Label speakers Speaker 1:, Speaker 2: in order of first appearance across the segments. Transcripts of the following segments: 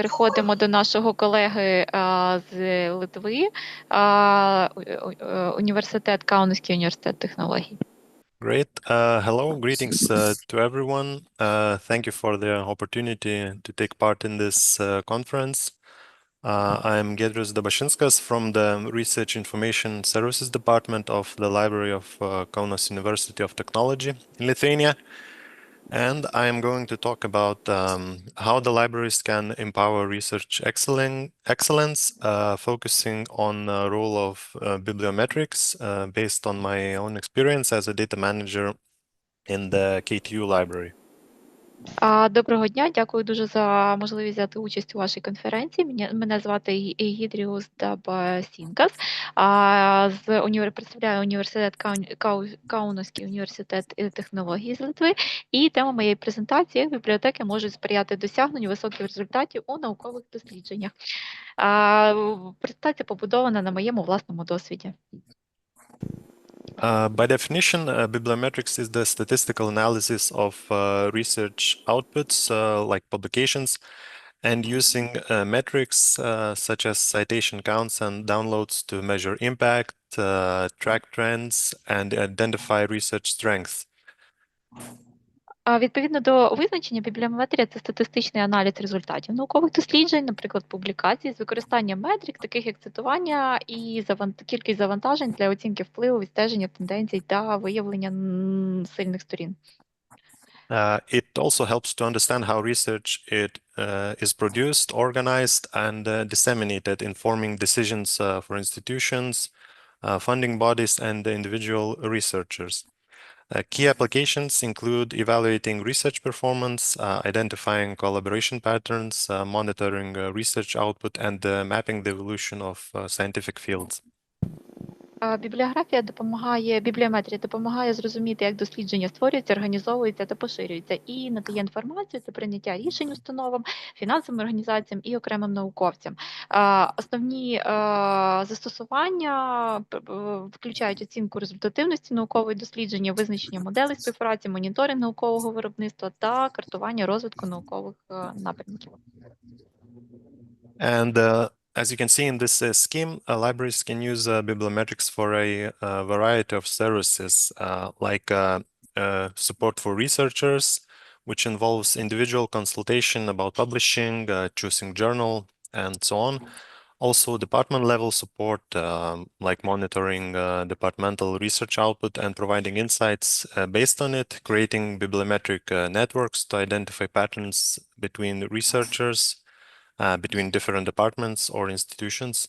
Speaker 1: переходимо до нашого колеги а, з Литви, а, у- у- університет Каунасський університет технологій.
Speaker 2: Great. Uh, hello, greetings uh, to everyone. Uh, thank you for the opportunity to take part in this uh, conference. Uh, I'm Gedros Dabashinskas from the Research Information Services Department of the Library of uh, Kaunas University of Technology in Lithuania. And I am going to talk about um, how the libraries can empower research excellen- excellence, uh, focusing on the role of uh, bibliometrics uh, based on my own experience as a data manager in the KTU library.
Speaker 1: Доброго дня, дякую дуже за можливість взяти участь у вашій конференції. Мене, звати Гідріус Дабасінкас. З представляю університет Каун... Кау... Каунасський університет технологій з Литви. І тема моєї презентації як бібліотеки можуть сприяти досягненню високих результатів у наукових дослідженнях. Презентація побудована на моєму власному досвіді.
Speaker 2: Uh, by definition, uh, bibliometrics is the statistical analysis of uh, research outputs uh, like publications and using uh, metrics such as citation counts and downloads to measure impact, track trends, and identify research strengths.
Speaker 1: А відповідно до визначення, бібліометрія це статистичний аналіз результатів наукових досліджень, наприклад, публікацій з використанням метрик, таких як цитування і завант... кількість завантажень для оцінки впливу, відстеження тенденцій та виявлення м, сильних сторін.
Speaker 2: Uh, it also helps to understand how research it uh, is produced, organized, and uh, disseminated, informing decisions uh, for institutions, uh, funding bodies, and the individual researchers. Uh, key applications include evaluating research performance, uh, identifying collaboration patterns, uh, monitoring research output, and mapping the evolution of scientific fields.
Speaker 1: Бібліографія допомагає, бібліометрія допомагає зрозуміти, як дослідження створюються, організовуються та поширюються, і надає інформацію та прийняття рішень установам, фінансовим організаціям і окремим науковцям. Основні застосування включають оцінку результативності наукової дослідження, визначення моделей співпраці, моніторинг наукового виробництва та картування розвитку наукових е, напрямків.
Speaker 2: And uh, as you can see in this uh, scheme, uh, libraries can use uh, bibliometrics for a, uh variety of services, uh, like uh, support for researchers, which involves individual consultation about publishing, choosing journal, and so on. Also, department level support, like monitoring departmental research output and providing insights based on it, creating bibliometric networks to identify patterns between researchers, Uh, between different departments or institutions.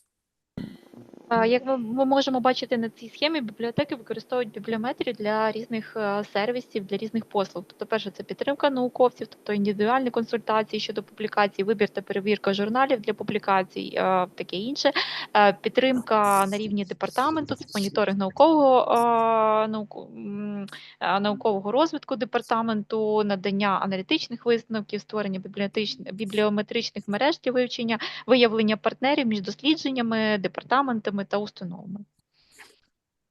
Speaker 1: Як ми можемо бачити на цій схемі, бібліотеки використовують бібліометрію для різних е, сервісів, для різних послуг. Тобто, перше, це підтримка науковців, тобто індивідуальні консультації щодо публікацій, вибір та перевірка журналів для публікацій, е, таке інше. Е, Підтримка на рівні департаменту, моніторинг наукового, наукового розвитку департаменту, надання аналітичних висновків, створення бібліометричних мереж для вивчення, виявлення партнерів між дослідженнями, департаментами та установами.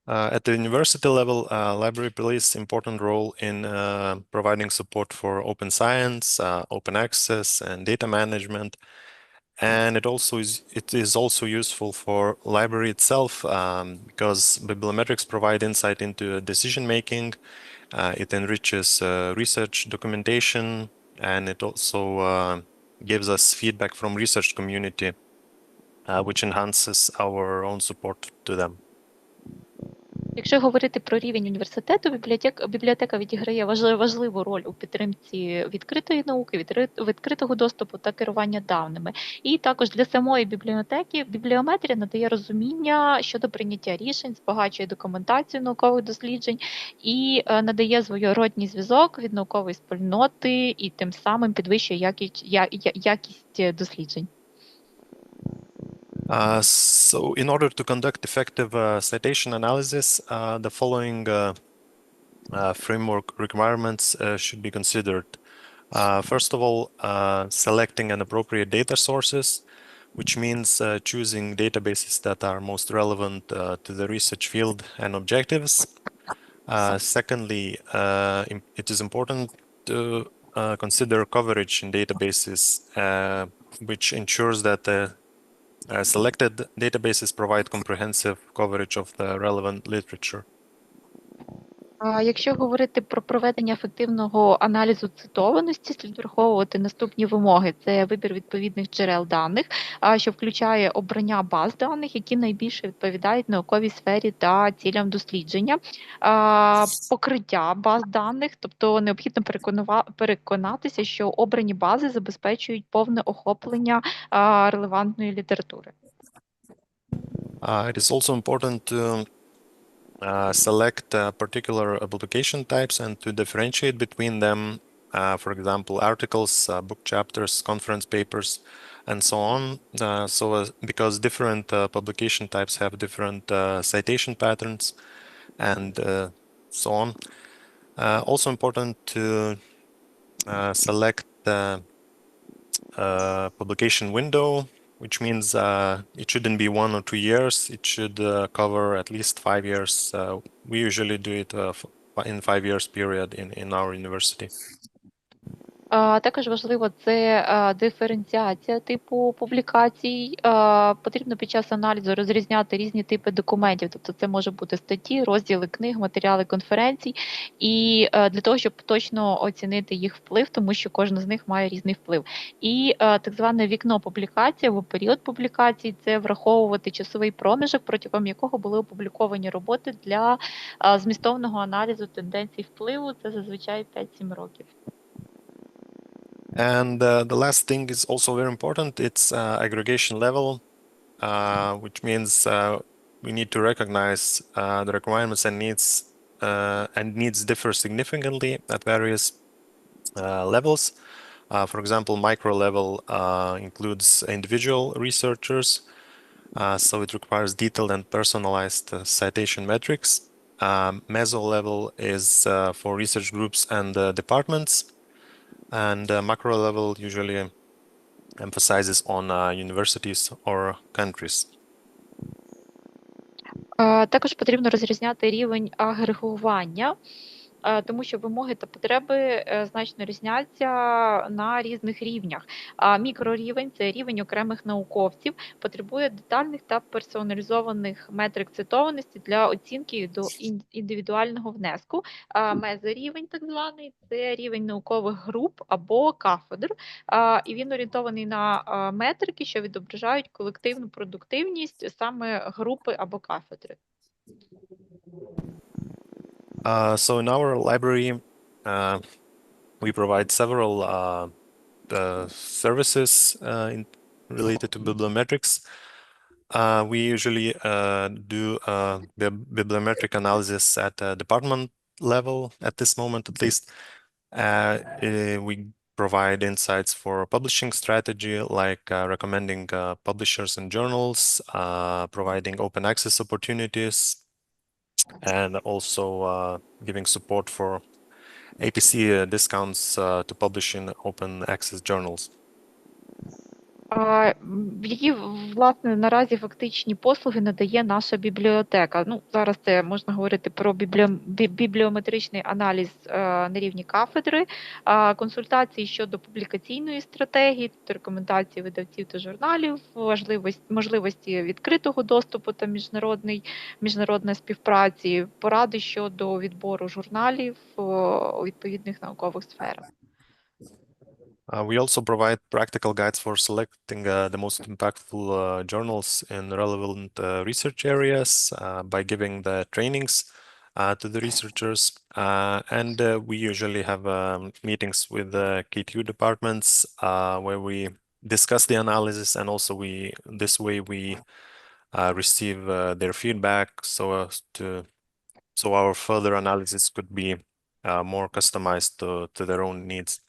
Speaker 2: Uh, at the university level, uh, library plays important role in uh, providing support for open science, uh, open access, and data management. And it also is it is also useful for library itself um, because bibliometrics provide insight into decision making. Uh, it enriches uh, research documentation, and it also uh, gives us feedback from research community, uh, Which enhances our own support to them.
Speaker 1: Якщо говорити про рівень університету, бібліотека, бібліотека відіграє важли- важливу роль у підтримці відкритої науки, відкри- відкритого доступу та керування даними. І також для самої бібліотеки бібліометрія надає розуміння щодо прийняття рішень, збагачує документацію наукових досліджень і е, надає своєродний зв'язок від наукової спільноти і тим самим підвищує якість, якість е, досліджень.
Speaker 2: Uh, so, in order to conduct effective uh, citation analysis, uh, the following uh, uh, framework requirements uh, should be considered. First of all, selecting an appropriate data sources, which means choosing databases that are most relevant to the research field and objectives. Secondly, it is important to consider coverage in databases, which ensures that the Uh, selected databases provide comprehensive coverage of the relevant literature.
Speaker 1: Якщо говорити про проведення ефективного аналізу цитованості, слід враховувати наступні вимоги: це вибір відповідних джерел даних, що включає обрання баз даних, які найбільше відповідають науковій сфері та цілям дослідження, покриття баз даних, тобто необхідно переконатися, що обрані бази забезпечують повне охоплення релевантної літератури.
Speaker 2: Uh, it is also important to uh, select uh, particular publication types and to differentiate between them. Uh, for example, articles, uh, book chapters, conference papers, and so on. Uh, so, because different publication types have different citation patterns and so on. Also important to select the publication window which means uh, it shouldn't be one or two years. It should uh, cover at least five years. Uh, we usually do it uh, in five years period in, in our university.
Speaker 1: Також важливо це диференціація типу публікацій. Потрібно під час аналізу розрізняти різні типи документів, тобто це може бути статті, розділи книг, матеріали конференцій, і для того, щоб точно оцінити їх вплив, тому що кожна з них має різний вплив. І так зване вікно публікації або період публікації це враховувати часовий проміжок, протягом якого були опубліковані роботи для змістовного аналізу тенденцій впливу. Це зазвичай 5-7 років.
Speaker 2: And uh, the last thing is also very important. It's uh, aggregation level, uh, which means uh, we need to recognize uh, the requirements and needs uh, and needs differ significantly at various levels. For example, micro level includes individual researchers, so it requires detailed and personalized citation metrics. Um, meso level is for research groups and departments, and uh, macro level usually emphasizes on uh, universities or countries.
Speaker 1: Е, Також потрібно розрізняти рівень агрегування, е, Тому що вимоги та потреби е, значно різняться на різних рівнях. А мікрорівень це рівень окремих науковців, потребує детальних та персоналізованих метрик цитованості для оцінки до індивідуального внеску. А мезорівень, так званий, це рівень наукових груп або кафедр, і він орієнтований на метрики, що відображають колективну продуктивність саме групи або кафедри.
Speaker 2: Uh, so in our library, uh, we provide several uh, uh, services uh, in, related to bibliometrics. Uh, we usually do bib- bibliometric analysis at department level at this moment, at least. Eh, we provide insights for publishing strategy, like recommending publishers and journals, providing open access opportunities, and also uh, giving support for APC uh, discounts uh, to publish in open access journals.
Speaker 1: Які власне наразі фактичні послуги надає наша бібліотека? Ну зараз це можна говорити про бібліо- бібліометричний аналіз е, на рівні кафедри, консультації щодо публікаційної стратегії, тобто рекомендації видавців та журналів, важливість можливості відкритого доступу та міжнародний міжнародної співпраці, поради щодо відбору журналів е, у відповідних наукових сферах.
Speaker 2: Uh, we also provide practical guides for selecting uh, the most impactful uh, journals in relevant uh, research areas uh, by giving the trainings uh, to the researchers. And we usually have um, meetings with the KTU departments where we discuss the analysis and also we this way we receive their feedback so as to so our further analysis could be more customized to, to their own needs.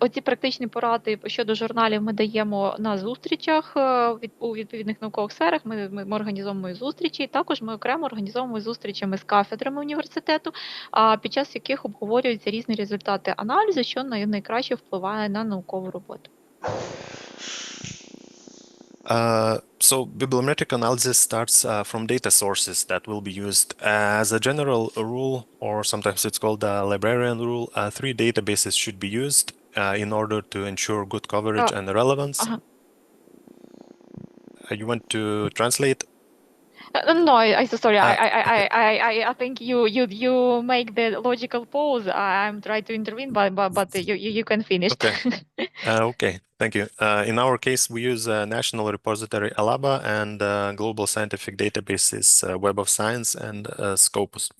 Speaker 1: Оці практичні поради щодо журналів ми даємо на зустрічах е, у відповідних наукових сферах. Ми, ми, організовуємо зустрічі. Також ми окремо організовуємо зустрічами з кафедрами університету, під час яких обговорюються різні результати аналізу, що най- найкраще впливає на наукову роботу.
Speaker 2: Uh, so bibliometric analysis starts uh, from data sources that will be used. As a general rule, or sometimes it's called the librarian rule, uh, three databases should be used uh, in order to ensure good coverage
Speaker 1: Oh,
Speaker 2: and relevance.
Speaker 1: uh-huh.
Speaker 2: Uh, you want to translate?
Speaker 1: Uh, No, I, I so sorry. I,
Speaker 2: Ah,
Speaker 1: I, I, I, I, I think you, you, you make the logical pause. I- I'm trying to intervene, but, but, but you, you, can finish.
Speaker 2: Okay. Uh, okay, thank you. Uh, in our case, we use uh, National Repository Alaba and uh, Global Scientific Databases uh, Web of Science and uh, Scopus.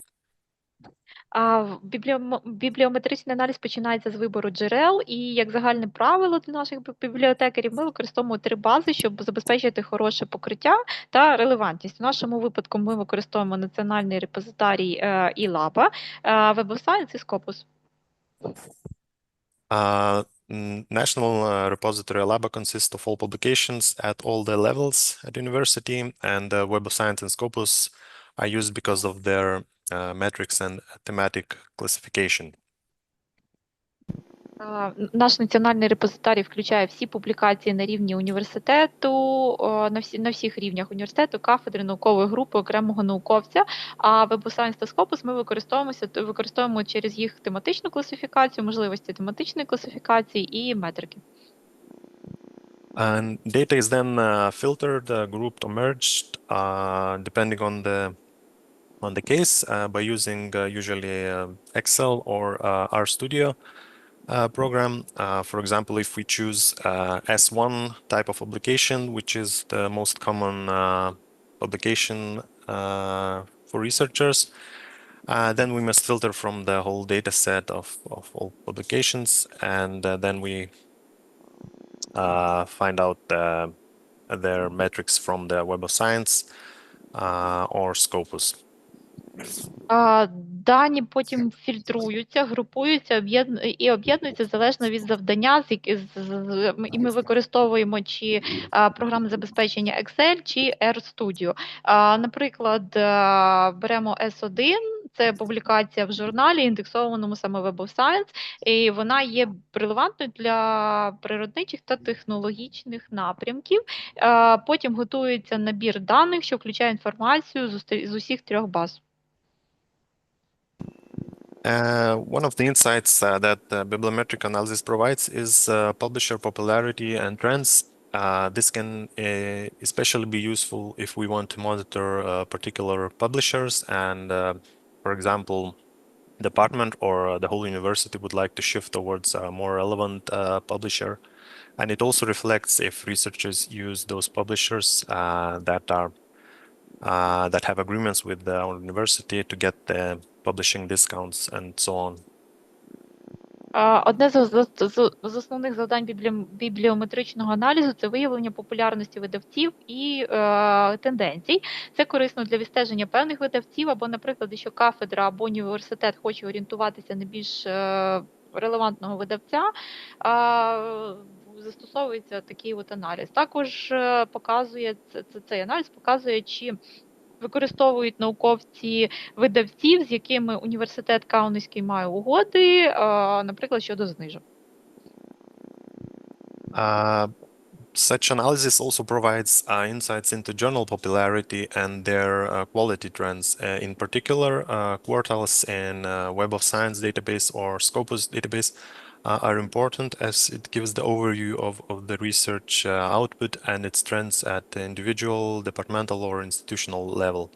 Speaker 1: Бібліометричний аналіз починається з вибору джерел, і як загальне правило для наших бібліотекарів ми використовуємо три бази, щоб забезпечити хороше покриття та релевантність. У нашому випадку ми використовуємо національний репозитарій е, і Лаба, е, Web of Science і Scopus.
Speaker 2: Uh, National uh, Repository Alaba consists of all publications at all the levels at university, and uh, Web of Science and Scopus are used because of their metrics and thematic classification.
Speaker 1: Наш національний репозитарій включає всі публікації на рівні університету, на всі на всіх рівнях університету, кафедри, наукової групи, окремого науковця. А Web та Scopus ми використовуємося використовуємо через їх тематичну класифікацію, можливості тематичної класифікації і метрики.
Speaker 2: And data is then uh, filtered, uh, grouped, or merged, uh, depending on the on the case, uh, by using uh, usually uh, Excel or RStudio program. For example, if we choose uh, S1 type of publication, which is the most common publication for researchers, uh, then we must filter from the whole data set of, of all publications, and uh, then we uh, find out their metrics from the Web of Science or Scopus.
Speaker 1: А, Дані потім фільтруються, групуються і об'єднуються залежно від завдання, з які... і ми використовуємо чи а, програмне забезпечення Excel, чи RStudio. А, Наприклад, беремо S1, це публікація в журналі, індексованому саме Web of Science, і вона є релевантною для природничих та технологічних напрямків. Потім готується набір даних, що включає інформацію з усіх трьох баз.
Speaker 2: Uh, one of the insights uh, that uh, bibliometric analysis provides is uh, publisher popularity and trends. Uh, this can especially be useful if we want to monitor particular publishers and, for example, department or the whole university would like to shift towards a more relevant publisher. And it also reflects if researchers use those publishers that are that have agreements with the, our university to get the publishing discounts and so on.
Speaker 1: Одне з, з, з, основних завдань біблі- бібліометричного аналізу це виявлення популярності видавців і е, тенденцій. Це корисно для відстеження певних видавців, або, наприклад, якщо кафедра або університет хоче орієнтуватися на більш е, релевантного видавця, а, застосовується такий от аналіз. Також е, показує це, цей аналіз показує, чи використовують науковці видавців, з якими університет Каунський має угоди, е, наприклад, щодо знижок.
Speaker 2: Uh, such analysis also provides uh, insights into journal popularity and their uh, quality trends. Uh, in particular, uh, quartiles in uh, Web of Science database or Scopus database uh, are important as it gives the overview of, of the research uh, output and its trends at the individual, departmental, or institutional level.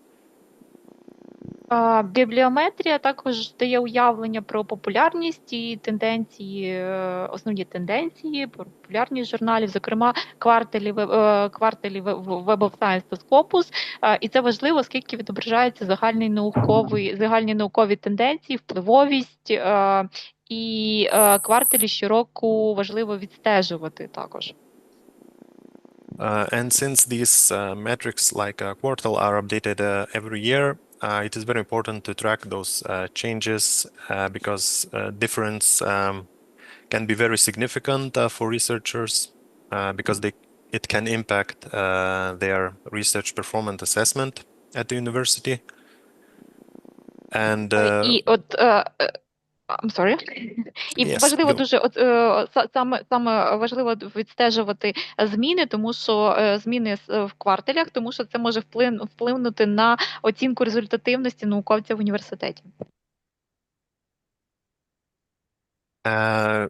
Speaker 1: Бібліометрія також дає уявлення про популярність і тенденції, е, основні тенденції, про популярність журналів, зокрема кварталі, е, кварталі Web of Science та Scopus. І це важливо, оскільки відображається загальний науковий, загальні наукові тенденції, впливовість. е, І кварталі щороку важливо відстежувати також.
Speaker 2: Uh, and since these uh, metrics like a quartile are updated uh, every year, uh, Uh, it is very important to track those uh, changes uh, because difference um, can be very significant for researchers because they, it can impact their research performance assessment at the university. And uh,
Speaker 1: uh, I'm sorry. І
Speaker 2: Yes,
Speaker 1: важливо
Speaker 2: you-
Speaker 1: дуже от, е, саме, саме важливо відстежувати зміни, тому що е, зміни в кварталях, тому що це може вплин, вплинути на оцінку результативності науковця в університеті.
Speaker 2: Uh,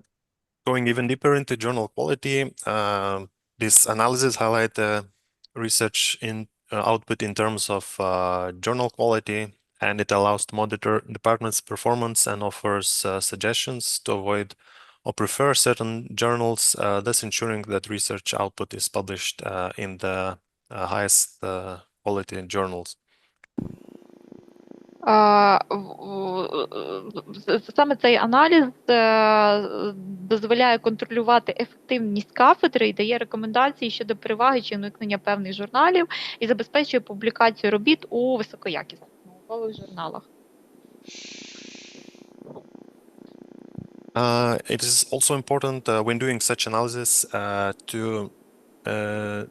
Speaker 2: going even deeper into journal quality, uh, this analysis highlight the research in uh, output in terms of uh, journal quality, and it allows to monitor department's performance and offers uh, suggestions to avoid or prefer certain journals, uh, thus ensuring that research output is published uh, in the uh, highest uh, quality journals.
Speaker 1: Саме цей аналіз е, дозволяє контролювати ефективність кафедри і дає рекомендації щодо переваги чи уникнення певних журналів і забезпечує публікацію робіт у високоякісних наукових журналах.
Speaker 2: Uh, it is also important uh, when doing such analysis uh, to uh,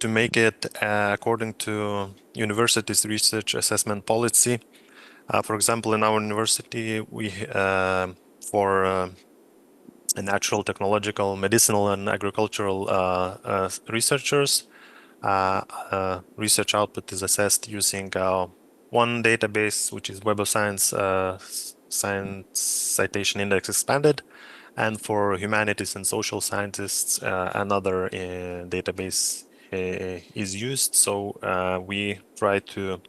Speaker 2: to make it uh, according to university's research assessment policy. Uh, for example, in our university, we uh, for uh, natural, technological, medicinal, and agricultural uh, uh, researchers, uh, uh, research output is assessed using uh, one database, which is Web of Science uh, Science Citation Index Expanded, and for humanities and social scientists, uh, another uh, database uh, is used. So uh, we try to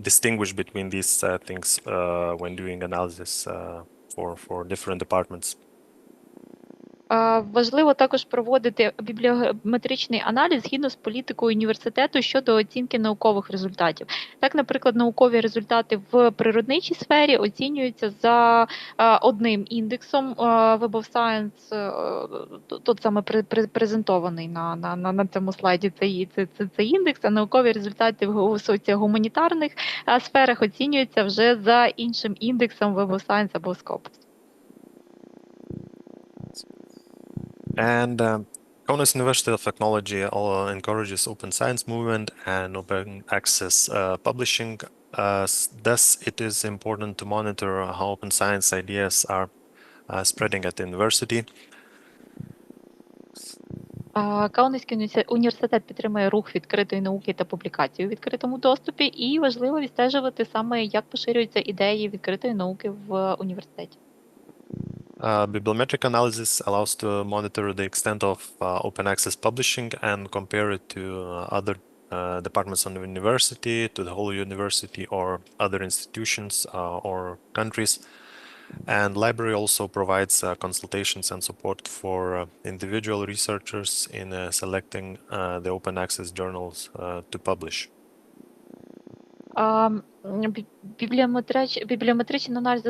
Speaker 2: distinguish between these things when doing analysis for for different departments.
Speaker 1: Важливо також проводити бібліометричний аналіз згідно з політикою університету щодо оцінки наукових результатів. Так, наприклад, наукові результати в природничій сфері оцінюються за одним індексом Web of Science, тут саме пре- пре- презентований на, на, на, на цьому слайді цей, це, це, цей індекс, а наукові результати в гу- соціогуманітарних сферах оцінюються вже за іншим індексом Web of Science або Scopus.
Speaker 2: And um, Kaunas University of Technology uh, encourages open science movement and open access uh, publishing. Uh, thus, it is important to monitor how open science ideas are uh, spreading at the university.
Speaker 1: А, університет- підтримує рух відкритої науки та публікацій у відкритому доступі, і важливо відстежувати саме, як поширюються ідеї відкритої науки в університеті.
Speaker 2: Uh, bibliometric analysis allows to monitor the extent of uh, open access publishing and compare it to uh, other uh, departments on the university, to the whole university, or other institutions uh, or countries. And library also provides consultations and support for individual researchers in selecting the open access journals to publish.
Speaker 1: Бібліометрич- Бібліометричний аналіз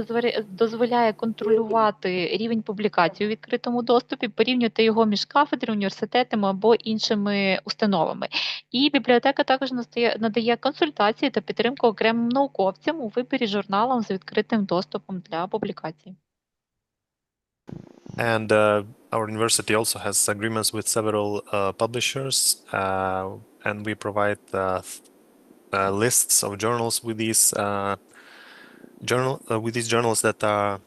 Speaker 1: дозволяє- контролювати рівень публікацій у відкритому доступі, порівнювати його між кафедрами, університетами або іншими установами. І бібліотека також надає консультації та підтримку окремим науковцям у виборі журналів з відкритим доступом для публікацій.
Speaker 2: And uh, our university also has agreements with several uh, publishers, uh, and we provide uh, lists of journals with these uh, journal uh, with these journals that are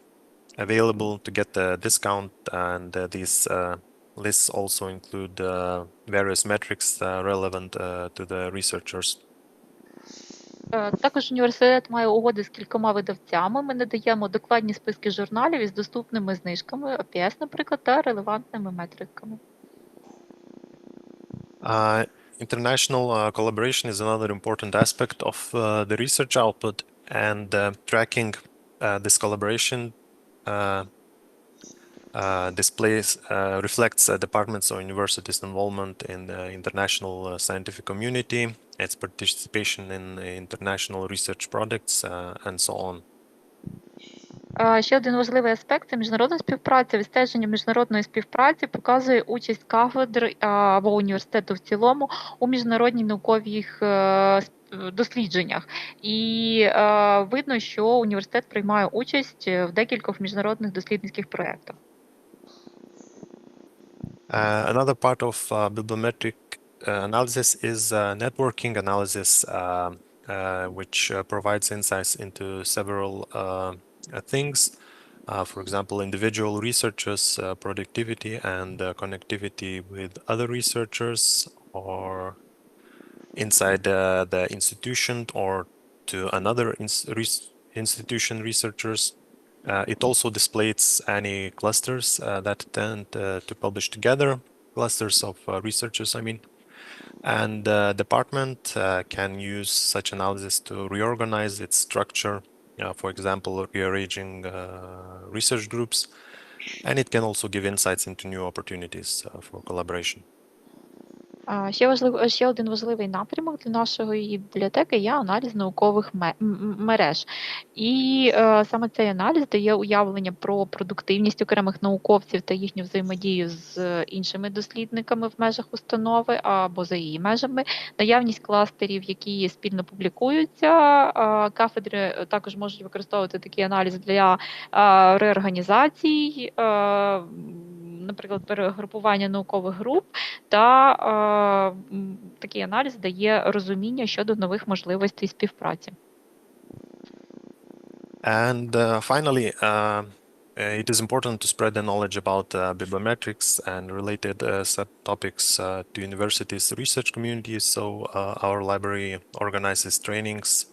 Speaker 2: available to get the discount. And uh, these uh, lists also include uh, various metrics uh, relevant uh, to the researchers.
Speaker 1: Е, Також університет має угоди з кількома видавцями. Ми надаємо докладні списки журналів із доступними знижками, OPS, наприклад, та релевантними метриками.
Speaker 2: Uh, international uh, collaboration is another important aspect of uh, the research output, and uh, tracking uh, this collaboration uh, displays reflects departments or universities' involvement in the international scientific community, its participation in international research projects, and so on.
Speaker 1: Е, Ще один важливий аспект це міжнародна співпраця. Відстеження міжнародної співпраці показує участь кафедр е, або університету в цілому у міжнародній наукових е, дослідженнях. І е, видно, що університет приймає участь в декількох міжнародних дослідницьких проєктах.
Speaker 2: Uh, another part of uh, bibliometric analysis is uh, networking analysis, uh, uh, which uh, provides insights into several uh, things. Uh, for example, individual researchers' uh, productivity and uh, connectivity with other researchers, or inside uh, the institution or to another res- institution researchers. Uh, it also displays any clusters uh, that tend uh, to publish together, clusters of uh, researchers, I mean. And the department uh, can use such analysis to reorganize its structure, uh, for example, rearranging uh, research groups. And it can also give insights into new opportunities uh, for collaboration.
Speaker 1: Ще важливо, ще один важливий напрямок для нашої бібліотеки є аналіз наукових мереж. І е, саме цей аналіз дає уявлення про продуктивність окремих науковців та їхню взаємодію з іншими дослідниками в межах установи або за її межами, наявність кластерів, які спільно публікуються. А, Кафедри також можуть використовувати такий аналіз для а, реорганізацій, м, наприклад, перегрупування наукових груп та е, такий аналіз дає розуміння щодо нових можливостей співпраці.
Speaker 2: And uh, finally, uh, it is important to spread the knowledge about uh, bibliometrics and related uh, subtopics uh, to universities' research communities. So uh, our library organizes trainings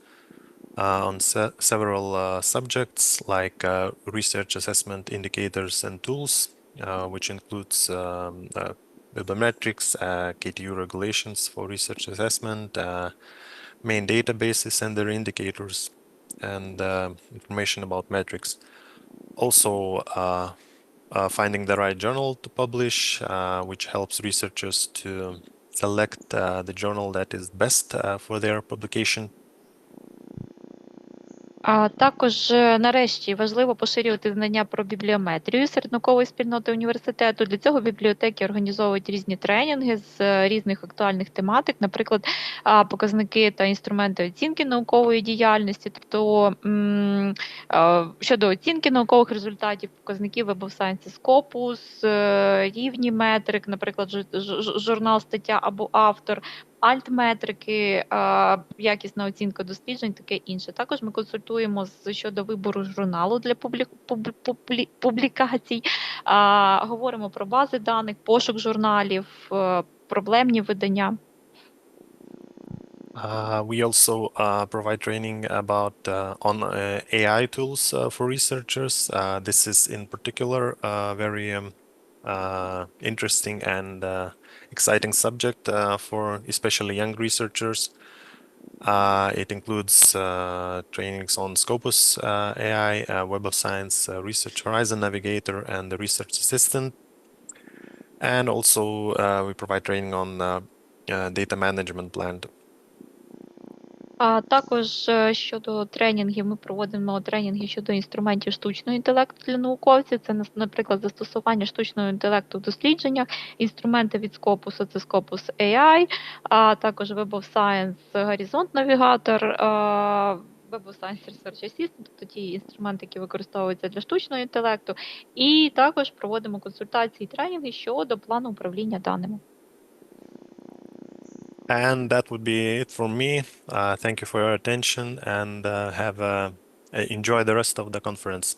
Speaker 2: uh, on se- several uh, subjects like uh, research assessment indicators and tools, uh, which includes um, uh, bibliometrics, uh, KTU regulations for research assessment, uh, main databases and their indicators, and uh, information about metrics. Also, uh, uh, finding the right journal to publish, uh, which helps researchers to select uh, the journal that is best uh, for their publication.
Speaker 1: А також е, нарешті важливо поширювати знання про бібліометрію серед наукової спільноти університету. Для цього бібліотеки організовують різні тренінги з е, різних актуальних тематик, наприклад, показники та інструменти оцінки наукової діяльності, тобто щодо оцінки наукових результатів, показників Web of Science Scopus, е, рівні метрик, наприклад, жу- жу- журнал, стаття або автор. Альтметрики, якісна оцінка досліджень, таке інше. Також ми консультуємо щодо вибору журналу для публі- публі- публі- публікацій, говоримо про бази даних, пошук журналів, е, проблемні видання.
Speaker 2: Uh, we also uh, provide training about uh, on uh, AI tools uh, for researchers. Uh, this is in particular uh, very um, interesting and uh, exciting subject uh, for especially young researchers. Uh, it includes uh, trainings on Scopus uh, AI, uh, Web of Science, uh, Research Horizon Navigator, and the Research Assistant. And also, uh, we provide training on uh, uh, data management plan.
Speaker 1: А також е, щодо тренінгів, ми проводимо тренінги щодо інструментів штучного інтелекту для науковців. Це, наприклад, застосування штучного інтелекту в дослідженнях, інструменти від Scopus, це Scopus AI, а також Web of Science Horizon Navigator, Web of Science Research Assistant, тобто ті інструменти, які використовуються для штучного інтелекту. І також проводимо консультації і тренінги щодо плану управління даними.
Speaker 2: And that would be it for me. Uh, thank you for your attention and uh, have a, enjoy the rest of the conference.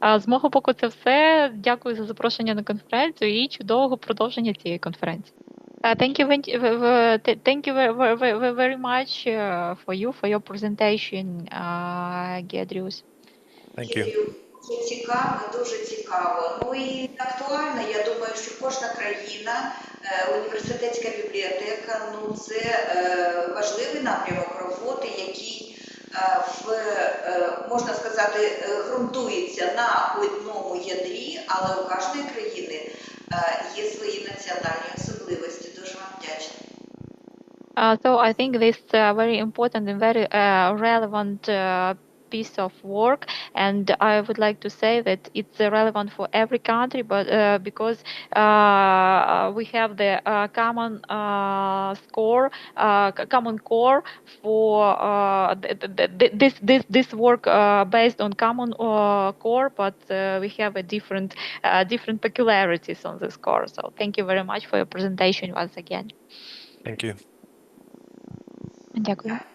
Speaker 1: А, З мого боку, це все. Дякую за запрошення на конференцію і чудового продовження цієї конференції. Uh, thank you, very- v- v- th- thank you very, very, very, very much uh, for you for your presentation, uh, Gedrius.
Speaker 2: Thank you.
Speaker 3: Дуже цікаво, дуже цікаво. Ну і актуально, я думаю, що кожна країна, е, Університетська бібліотека, ну це е, важливий напрямок роботи, який е, в, е, можна сказати, е, ґрунтується на одному ядрі, але у кожної країни е, є свої національні особливості. Дуже вам вдячна.
Speaker 1: Uh, so I think this uh, very important and very uh, relevant uh, piece of work, and I would like to say that it's uh, relevant for every country, but uh, because uh, we have the uh, common uh, score, uh, c- common core for uh, th- th- th- this this this work uh, based on common uh, core, but uh, we have a different uh, different peculiarities on this core. So thank you very much for your presentation once again.
Speaker 2: Thank you.
Speaker 1: Дякую.
Speaker 3: Дякую.